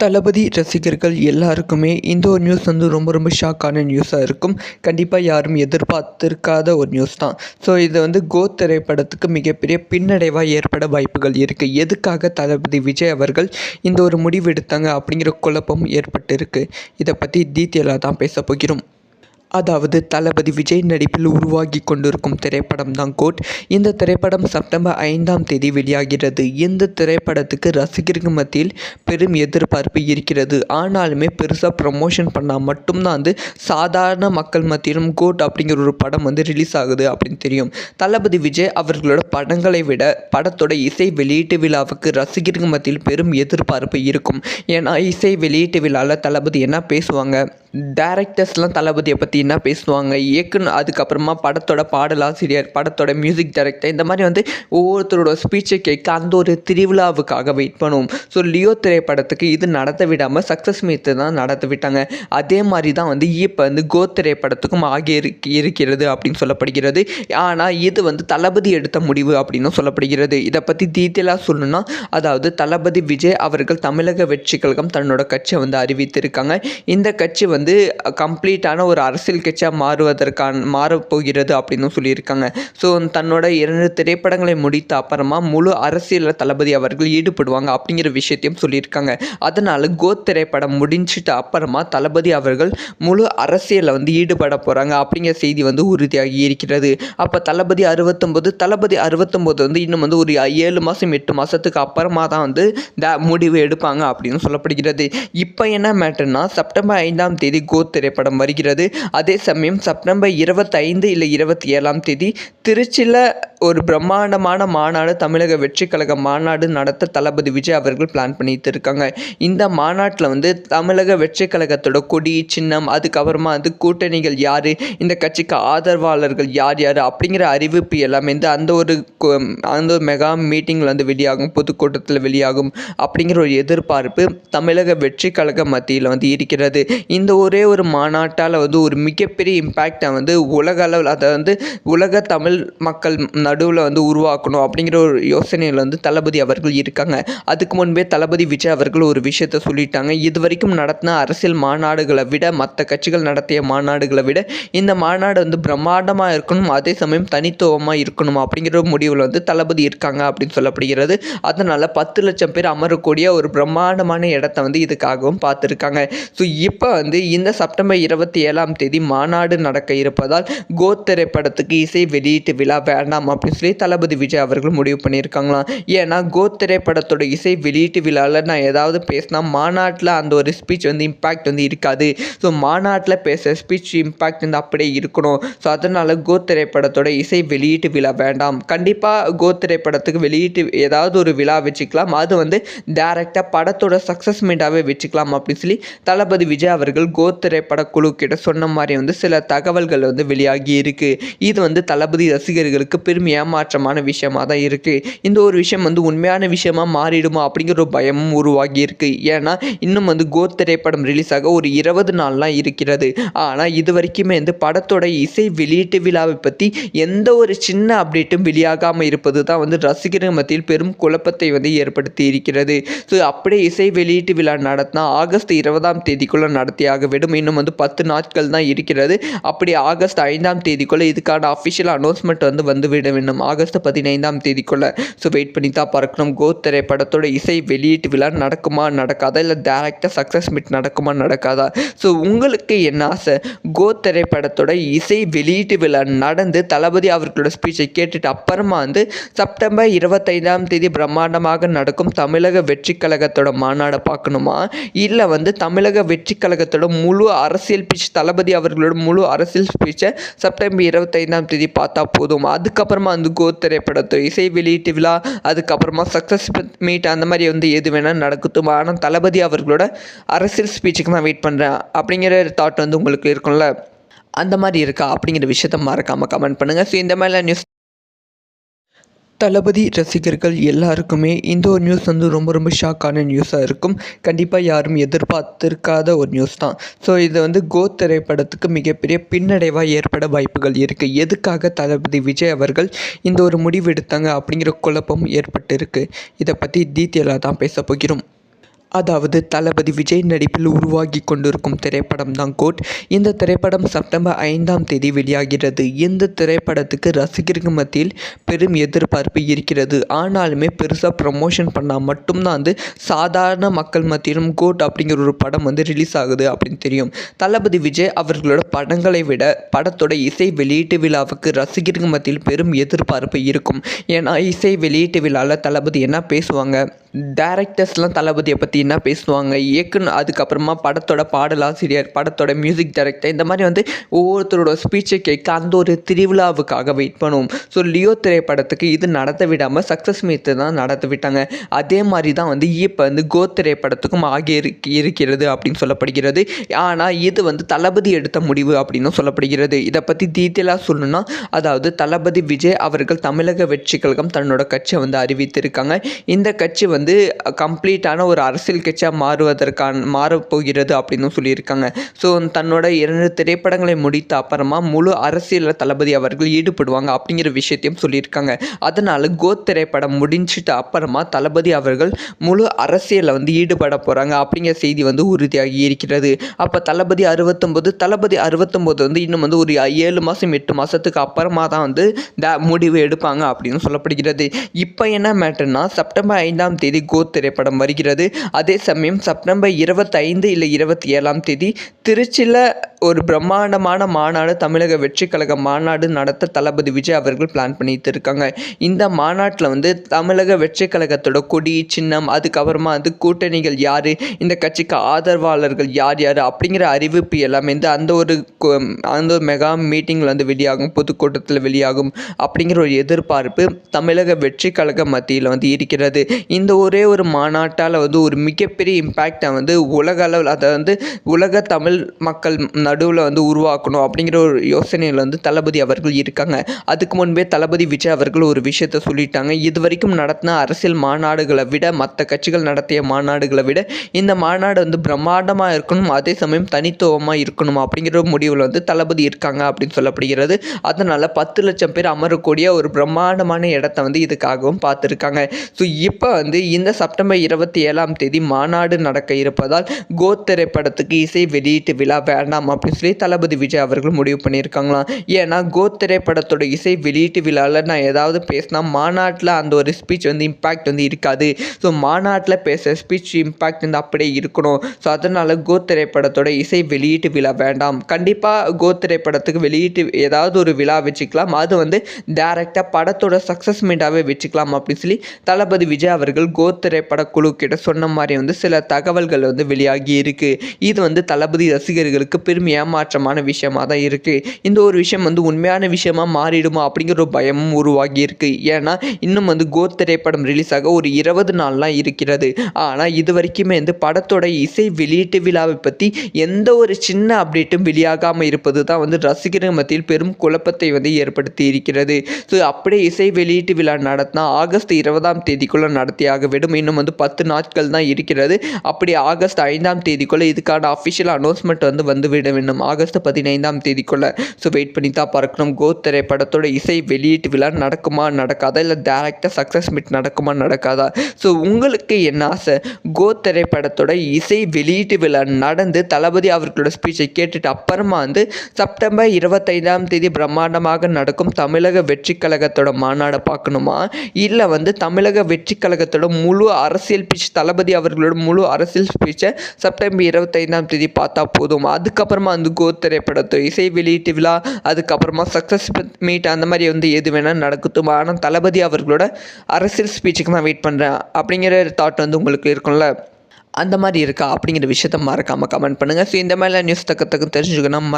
தளபதி ரசிகர்கள் எல்லாருக்குமே இந்த ஒரு நியூஸ் வந்து ரொம்ப ரொம்ப ஷாக்கான நியூஸாக இருக்கும். கண்டிப்பாக யாரும் எதிர்பார்த்திருக்காத ஒரு நியூஸ் தான். ஸோ இது வந்து கோ திரைப்படத்துக்கு மிகப்பெரிய பின்னடைவாக ஏற்பட வாய்ப்புகள் இருக்குது எதுக்காக தளபதி விஜய் அவர்கள் இந்த ஒரு முடிவு எடுத்தாங்க அப்படிங்கிற குழப்பம் ஏற்பட்டு இருக்குது இதை பற்றி டீட்டெயிலாக தான் பேச போகிறோம். அதாவது தளபதி விஜய் நடிப்பில் உருவாகி கொண்டிருக்கும் திரைப்படம் தான் கோட். இந்த திரைப்படம் செப்டம்பர் ஐந்தாம் தேதி வெளியாகிறது. இந்த திரைப்படத்துக்கு ரசிகர்கள் மத்தியில் பெரும் எதிர்பார்ப்பு இருக்கிறது. ஆனாலுமே பெருசாக ப்ரமோஷன் பண்ணால் மட்டும்தான் வந்து சாதாரண மக்கள் மத்தியிலும் கோட் அப்படிங்கிற ஒரு படம் வந்து ரிலீஸ் ஆகுது அப்படின்னு தெரியும். தளபதி விஜய் அவர்களோட படங்களை விட படத்தோட இசை வெளியீட்டு விழாவுக்கு ரசிகர்கள் மத்தியில் பெரும் எதிர்பார்ப்பு இருக்கும். ஏன்னா இசை வெளியீட்டு விழாவில் தளபதி என்ன பேசுவாங்க? டேரக்டர்ஸ்லாம் தளபதியை பற்றி என்ன பேசுவாங்க? இயக்குனர் அதுக்கப்புறமா படத்தோட பாடலாசிரியர் படத்தோட மியூசிக் டைரக்டர் இந்த மாதிரி வந்து ஒவ்வொருத்தரோட ஸ்பீச்சை கேட்க அந்த ஒரு திருவிழாவுக்காக வெயிட் பண்ணுவோம். ஸோ லியோ திரைப்படத்துக்கு இது நடத்த விடாமல் சக்ஸஸ் மீத்து தான் நடத்த விட்டாங்க. அதே மாதிரி தான் வந்து இப்போ வந்து கோ திரைப்படத்துக்கும் ஆகி இருக்கு இருக்கிறது அப்படின்னு சொல்லப்படுகிறது. ஆனால் இது வந்து தளபதி எடுத்த முடிவு அப்படின்னு சொல்லப்படுகிறது. இதை பற்றி டீட்டெயிலாக சொல்லணும்னா அதாவது தளபதி விஜய் அவர்கள் தமிழக வெற்றி கழகம் தன்னோட கட்சியை வந்து அறிவித்திருக்காங்க. இந்த கட்சி வந்து வந்து கம்ப்ளீட்டான ஒரு அரசியல் கட்சியாக மாறுவதற்கான மாறப்போகிறது அப்படின்னு சொல்லியிருக்காங்க. ஸோ தன்னோட இரண்டு திரைப்படங்களை முடித்த அப்புறமா முழு அரசியலில் தளபதி அவர்கள் ஈடுபடுவாங்க அப்படிங்கிற விஷயத்தையும் சொல்லியிருக்காங்க. அதனால் கோ திரைப்படம் முடிஞ்சிட்ட அப்புறமா தளபதி அவர்கள் முழு அரசியலில் வந்து ஈடுபட போகிறாங்க அப்படிங்கிற செய்தி வந்து உறுதியாகி இருக்கிறது. அப்போ தளபதி அறுபத்தொம்போது தளபதி அறுபத்தொம்போது வந்து இன்னும் வந்து ஒரு ஏழு மாதம் எட்டு மாதத்துக்கு அப்புறமா தான் வந்து த முடிவு எடுப்பாங்க அப்படின்னு சொல்லப்படுகிறது. இப்போ என்ன மேட்டர்னா செப்டம்பர் ஐந்தாம் தேதி கோ திரைப்படம் வருகிறது. அதே சமயம் செப்டம்பர் இருபத்தைந்து இல்லை இருபத்தி ஏழாம் தேதி திருச்சியில் ஒரு பிரம்மாண்டமான மாநாடு தமிழக வெற்றி கழக மாநாடு நடத்த தளபதி விஜய் அவர்கள் பிளான் பண்ணிட்டு இருக்காங்க இந்த மாநாட்டில் வந்து தமிழக வெற்றி கழகத்தோட கொடி சின்னம் அதுக்கப்புறமா வந்து கூட்டணிகள் யார் இந்த கட்சிக்கு ஆதரவாளர்கள் யார் யார் அப்படிங்கிற அறிவிப்பு எல்லாமே வந்து அந்த ஒரு கொ- அந்த ஒரு மெகா மீட்டிங்கில் வந்து வெளியாகும் பொதுக்கூட்டத்தில் வெளியாகும் அப்படிங்கிற ஒரு எதிர்பார்ப்பு தமிழக வெற்றி கழக மத்தியில் வந்து இருக்கிறது. இந்த ஒரே ஒரு மாநாட்டால் வந்து ஒரு மிகப்பெரிய இம்பேக்டை வந்து உலக அளவில் அதை வந்து உலக தமிழ் மக்கள் நடுவில் வந்து உருவாக்கணும் அப்படிங்கிற ஒரு யோசனையில் வந்து தளபதி அவர்கள் இருக்காங்க. அதுக்கு முன்பே தளபதி விஜய் அவர்கள் ஒரு விஷயத்த சொல்லிட்டாங்க. இது வரைக்கும் நடத்தின அரசியல் மாநாடுகளை விட மற்ற கட்சிகள் நடத்திய மாநாடுகளை விட இந்த மாநாடு வந்து பிரம்மாண்டமாக இருக்கணும் அதே சமயம் தனித்துவமாக இருக்கணும் அப்படிங்கிற முடிவில் வந்து தளபதி இருக்காங்க அப்படின்னு சொல்லப்படுகிறது. அதனால் பத்து லட்சம் பேர் அமரக்கூடிய ஒரு பிரம்மாண்டமான இடத்த வந்து இதுக்காகவும் பார்த்துருக்காங்க. ஸோ இப்போ வந்து இந்த செப்டம்பர் இருபத்தி ஏழாம் தேதி மாநாடு நடக்க இருப்பதால் கோ திரைப்படத்துக்கு இசை வெளியீட்டு விழா வேண்டாம் அப்படின்னு சொல்லி தளபதி விஜய் அவர்கள் முடிவு பண்ணியிருக்காங்களாம். ஏன்னா கோ திரைப்படத்தோட இசை வெளியீட்டு விழாவில் நான் ஏதாவது பேசினா மாநாட்டில் அந்த ஒரு ஸ்பீச் வந்து இம்பேக்ட் வந்து இருக்காது. ஸோ மாநாட்டில் பேசுகிற ஸ்பீச் இம்பேக்ட் வந்து அப்படியே இருக்கணும். ஸோ அதனால் கோ திரைப்படத்தோட இசை வெளியீட்டு விழா வேண்டாம். கண்டிப்பாக கோ திரைப்படத்துக்கு வெளியீட்டு ஏதாவது ஒரு விழா வச்சுக்கலாம். அது வந்து டேரெக்டாக படத்தோட சக்ஸஸ் மீண்டாகவே வச்சுக்கலாம் அப்படின்னு சொல்லி தளபதி விஜய் அவர்கள் கோ திரைப்பட குழு கிட்ட சொன்ன மாதிரி வந்து சில தகவல்கள் வந்து வெளியாகி இருக்குது இது வந்து தளபதி ரசிகர்களுக்கு பெரும் ஏமாற்றமான விஷயமா தான் இருக்குது இந்த ஒரு விஷயம் வந்து உண்மையான விஷயமாக மாறிடுமா அப்படிங்கிற ஒரு பயமும் உருவாகி இருக்கு. ஏன்னா இன்னும் வந்து கோ திரைப்படம் ரிலீஸ் ஆக ஒரு இருபது நாள்லாம் இருக்கிறது. ஆனால் இது வரைக்குமே வந்து படத்தோட இசை வெளியீட்டு விழாவை பற்றி எந்த ஒரு சின்ன அப்டேட்டும் வெளியாகாமல் இருப்பது தான் வந்து ரசிகர்கள் மத்தியில் பெரும் குழப்பத்தை வந்து ஏற்படுத்தி இருக்கிறது. ஸோ அப்படியே இசை வெளியீட்டு விழா நடத்தினா ஆகஸ்ட் இருபதாம் தேதிக்குள்ளே நடத்தியாக விடும். இன்னும் வந்து பத்து நாட்கள் தான் இருக்கிறது. அப்படி ஆகஸ்ட் ஐந்தாம் தேதிக்குள்ளே இதுக்கான அஃபிஷியல் அனௌன்ஸ்மெண்ட் வந்து வந்து விட வேண்டும் ஆகஸ்ட் பதினைந்தாம் தேதிக்குள்ளே. ஸோ வெயிட் பண்ணி தான் பார்க்கணும். கோ திரைப்படத்தோட இசை வெளியீட்டு விழா நடக்குமா நடக்காதா? இல்லை டேரக்டாக சக்ஸஸ் மீட் நடக்குமா நடக்காதா? ஸோ உங்களுக்கு என்ன ஆசை? கோ திரைப்படத்தோட இசை வெளியீட்டு விழா நடந்து தளபதி அவர்களோட ஸ்பீச்சை கேட்டுட்டு அப்புறமா வந்து செப்டம்பர் இருபத்தைந்தாம் தேதி பிரம்மாண்டமாக நடக்கும் தமிழக வெற்றி கழகத்தோட மாநாடை பார்க்கணுமா? இல்லை வந்து தமிழக வெற்றி கழகத்தோட முழு அரசியல் பீச் தளபதி அவர்களோட முழு அரசியல் ஸ்பீச்சை செப்டம்பர் இருபத்தைந்தாம் தேதி பார்த்தா போதும்? அதுக்கப்புறமா வந்து திரைப்படத்தோ இசை வெளியீட்டு விழா அதுக்கப்புறமா சக்ஸஸ் மீட் அந்த மாதிரி வந்து எது வேணால் நடக்கட்டும். ஆனால் தளபதி அவர்களோட அரசியல் ஸ்பீச்சுக்கு நான் வெயிட் பண்ணுறேன் அப்படிங்கிற தாட் வந்து உங்களுக்கு இருக்கும்ல? அந்த மாதிரி இருக்கா? அப்படிங்கிற விஷயத்த மறக்காமல் கமெண்ட் பண்ணுங்கள் ஸோ இந்த மாதிரிலாம் நியூஸ் தளபதி ரசிகர்கள் எல்லாருக்குமே இந்த ஒரு நியூஸ் வந்து ரொம்ப ரொம்ப ஷாக்கான நியூஸாக இருக்கும். கண்டிப்பாக யாரும் எதிர்பார்த்திருக்காத ஒரு நியூஸ் தான். ஸோ இது வந்து கோ திரைப்படத்துக்கு மிகப்பெரிய பின்னடைவாக ஏற்பட வாய்ப்புகள் இருக்குது எதுக்காக தளபதி விஜய் அவர்கள் இந்த ஒரு முடிவு எடுத்தாங்க அப்படிங்கிற குழப்பம் ஏற்பட்டிருக்கு. இதை பற்றி டீட்டெயிலாக தான் பேச போகிறோம். அதாவது தளபதி விஜய் நடிப்பில் உருவாகி கொண்டிருக்கும் திரைப்படம் தான் கோட். இந்த திரைப்படம் செப்டம்பர் ஐந்தாம் தேதி வெளியாகிறது. இந்த திரைப்படத்துக்கு ரசிகர்கள் மத்தியில் பெரும் எதிர்பார்ப்பு இருக்கிறது. ஆனாலுமே பெருசாக ப்ரமோஷன் பண்ணால் மட்டும்தான் வந்து சாதாரண மக்கள் மத்தியிலும் கோட் அப்படிங்கிற ஒரு படம் வந்து ரிலீஸ் ஆகுது அப்படின்னு தெரியும். தளபதி விஜய் அவர்களோட படங்களை விட படத்தோட இசை வெளியீட்டு விழாவுக்கு ரசிகர்கள் மத்தியில் பெரும் எதிர்பார்ப்பு இருக்கும். ஏன்னா இசை வெளியீட்டு விழாவில் தளபதி என்ன பேசுவாங்க? டேரக்டர்ஸ்லாம் தளபதியை பற்றி என்ன பேசுவாங்க? இயக்குனர் அதுக்கப்புறமா படத்தோட பாடலாசிரியர் படத்தோட மியூசிக் டைரக்டர் இந்த மாதிரி வந்து ஒவ்வொருத்தரோட ஸ்பீச்சை கேட்க அந்த ஒரு திருவிழாவுக்காக வெயிட் பண்ணுவோம். ஸோ லியோ திரைப்படத்துக்கு இது நடத்த விடாமல் சக்ஸஸ் மீத்து தான் நடத்த விட்டாங்க. அதே மாதிரி தான் வந்து இப்போ வந்து கோ திரைப்படத்துக்கும் ஆகி இருக்கு இருக்கிறது அப்படின்னு சொல்லப்படுகிறது. ஆனால் இது வந்து தளபதி எடுத்த முடிவு அப்படின்னு சொல்லப்படுகிறது. இதை பற்றி டீட்டெயிலாக சொல்லணும்னா அதாவது தளபதி விஜய் அவர்கள் தமிழக வெற்றி கழகம் தன்னோட கட்சியை வந்து அறிவித்திருக்காங்க. இந்த கட்சி வந்து கம்ப்ளீட்டான ஒரு அரசியல் கட்சியாக மாறுவதற்கான மாறப்போகிறது அப்படின்னு சொல்லியிருக்காங்க. ஸோ தன்னோட இரண்டு திரைப்படங்களை முடித்த அப்புறமா முழு அரசியலில் தளபதி அவர்கள் ஈடுபடுவாங்க அப்படிங்கிற விஷயத்தையும் சொல்லியிருக்காங்க. அதனால் கோத் திரைப்படம் முடிஞ்சிட்ட அப்புறமா தளபதி அவர்கள் முழு அரசியலில் வந்து ஈடுபட போகிறாங்க அப்படிங்கிற செய்தி வந்து உறுதியாகி இருக்கிறது. அப்போ தளபதி அறுபத்தொம்போது தளபதி அறுபத்தொம்போது வந்து இன்னும் வந்து ஒரு ஏழு மாதம் எட்டு மாதத்துக்கு அப்புறமா தான் வந்து த முடிவு எடுப்பாங்க அப்படின்னு சொல்லப்படுகிறது. இப்போ என்ன மேட்டர்னா செப்டம்பர் ஐந்தாம் தேதி கோ திரைப்படம் வருகிறது. அதே சமயம் செப்டம்பர் இருபத்தைந்து இல்லை இருபத்தி ஏழாம் தேதி திருச்சியில் ஒரு பிரம்மாண்டமான மாநாடு தமிழக வெற்றி கழக மாநாடு நடத்த தளபதி விஜய் அவர்கள் பிளான் பண்ணிட்டு இருக்காங்க இந்த மாநாட்டில் வந்து தமிழக வெற்றி கழகத்தோட கொடி சின்னம் அதுக்கப்புறமா வந்து கூட்டணிகள் யார் இந்த கட்சிக்கு ஆதரவாளர்கள் யார் யார் அப்படிங்கிற அறிவிப்பு எல்லாமே வந்து அந்த ஒரு அந்த ஒரு மெகா மீட்டிங்கில் வந்து வெளியாகும் பொதுக்கூட்டத்தில் வெளியாகும் அப்படிங்கிற ஒரு எதிர்பார்ப்பு தமிழக வெற்றி கழக மத்தியில் வந்து இருக்கிறது. இந்த ஒரே ஒரு மாநாட்டால் வந்து ஒரு மிகப்பெரிய இம்பேக்டை வந்து உலக அளவில் அதை வந்து உலக தமிழ் மக்கள் நடுவில் வந்து உருவாக்கணும் அப்படிங்கிற ஒரு யோசனையில் வந்து தளபதி அவர்கள் இருக்காங்க. அதுக்கு முன்பே தளபதி விஜய் அவர்கள் ஒரு விஷயத்த சொல்லிட்டாங்க. இது வரைக்கும் நடத்தின அரசியல் மாநாடுகளை விட மற்ற கட்சிகள் நடத்திய மாநாடுகளை விட இந்த மாநாடு வந்து பிரம்மாண்டமாக இருக்கணும் அதே சமயம் தனித்துவமாக இருக்கணும் அப்படிங்கிற ஒரு முடிவில் வந்து தளபதி இருக்காங்க அப்படின்னு சொல்லப்படுகிறது. அதனால் பத்து லட்சம் பேர் அமரக்கூடிய ஒரு பிரம்மாண்டமான இடத்த வந்து இதுக்காகவும் பார்த்துருக்காங்க. ஸோ இப்போ வந்து இந்த செப்டம்பர் இருபத்தி ஏழாம் தேதி மாநாடு நடக்க இருப்பதால் கோ திரைப்படத்துக்கு இசை வெளியீட்டு விழா வேண்டாம் அப்படின்னு சொல்லி தளபதி விஜய் அவர்கள் முடிவு பண்ணியிருக்காங்களாம். ஏன்னா கோத் திரைப்படத்தோட இசை வெளியீட்டு விழாவில் நான் ஏதாவது பேசினா மாநாட்டில் அந்த ஒரு ஸ்பீச் வந்து இம்பேக்ட் வந்து இருக்காது. ஸோ மாநாட்டில் பேசுகிற ஸ்பீச் இம்பேக்ட் வந்து அப்படியே இருக்கணும். ஸோ அதனால் கோ திரைப்படத்தோட இசை வெளியீட்டு விழா வேண்டாம். கண்டிப்பாக கோ திரைப்படத்துக்கு வெளியீட்டு ஏதாவது ஒரு விழா வச்சுக்கலாம். அது வந்து டேரெக்டாக படத்தோட சக்ஸஸ் மீண்டாகவே வச்சுக்கலாம் அப்படின்னு சொல்லி தளபதி விஜய் அவர்கள் கோ திரைப்பட கிட்ட சொன்ன மாதிரி வந்து சில தகவல்கள் வந்து வெளியாகி இருக்கு. இது வந்து தளபதி ரசிகர்களுக்கு பெரும் ஏமாற்றமான விஷயமா தான் இருக்கு. இந்த ஒரு விஷயம் வந்து உண்மையான விஷயமா மாறிடுமா அப்படிங்கிற ஒரு பயமும் உருவாகி இருக்கு. ஏன்னா இன்னும் வந்து கோத் திரைப்படம் ரிலீஸ் ஆக ஒரு இருபது நாள்லாம் இருக்கிறது. ஆனால் இது வரைக்குமே வந்து படத்தோட இசை வெளியீட்டு விழாவை பற்றி எந்த ஒரு சின்ன அப்டேட்டும் வெளியாகாமல் இருப்பது தான் வந்து ரசிகர்கள் மத்தியில் பெரும் குழப்பத்தை வந்து ஏற்படுத்தி இருக்கிறது. ஸோ அப்படியே இசை வெளியீட்டு விழா நடத்தினா ஆகஸ்ட் இருபதாம் தேதிக்குள்ளே நடத்தியாக விடும். இன்னும் வந்து பத்து நாட்கள் தான் இருக்கிறது. அப்படி ஆகஸ்ட் ஐந்தாம் தேதிக்குள்ளே இதுக்கான அஃபிஷியல் அனௌன்ஸ்மெண்ட் வந்து வந்து விட வேண்டும் ஆகஸ்ட் பதினைந்தாம் தேதிக்குள்ளே. ஸோ வெயிட் பண்ணி தான் பார்க்கணும். கோ திரைப்படத்தோட இசை வெளியீட்டு விழா நடக்குமா நடக்காதா? இல்லை டேரக்டாக சக்ஸஸ் மீட் நடக்குமா நடக்காதா? ஸோ உங்களுக்கு என்ன ஆசை? கோ திரைப்படத்தோட இசை வெளியீட்டு விழா நடந்து தளபதி அவர்களோட ஸ்பீச்சை கேட்டுட்டு அப்புறமா வந்து செப்டம்பர் இருபத்தைந்தாம் தேதி பிரம்மாண்டமாக நடக்கும் தமிழக வெற்றி கழகத்தோட மாநாடை பார்க்கணுமா? இல்லை வந்து தமிழக வெற்றி கழகத்தோட முழு அரசியல் ஸ்பீச் தளபதி அவர்களோட முழு அரசியல் ஸ்பீச்சை செப்டம்பர் இருபத்தைந்தாம் தேதி பார்த்தா போதும். அதுக்கப்புறமா அந்த கோ திரைப்படத்தோ இசை வெளியீட்டு விழா அதுக்கப்புறமா சக்ஸஸ் மீட் அந்த மாதிரி வந்து எது வேணால் நடக்கட்டும். ஆனால் தளபதி அவர்களோட அரசியல் ஸ்பீச்சுக்கு நான் வெயிட் பண்ணுறேன் அப்படிங்கிற தாட் வந்து உங்களுக்கு இருக்கும்ல? அந்த மாதிரி இருக்கா? அப்படிங்கிற விஷயத்த மறக்காமல் கமெண்ட் பண்ணுங்கள் ஸோ இந்த மாதிரிலாம் நியூஸ் தக்க தக்க தெரிஞ்சுக்கணும்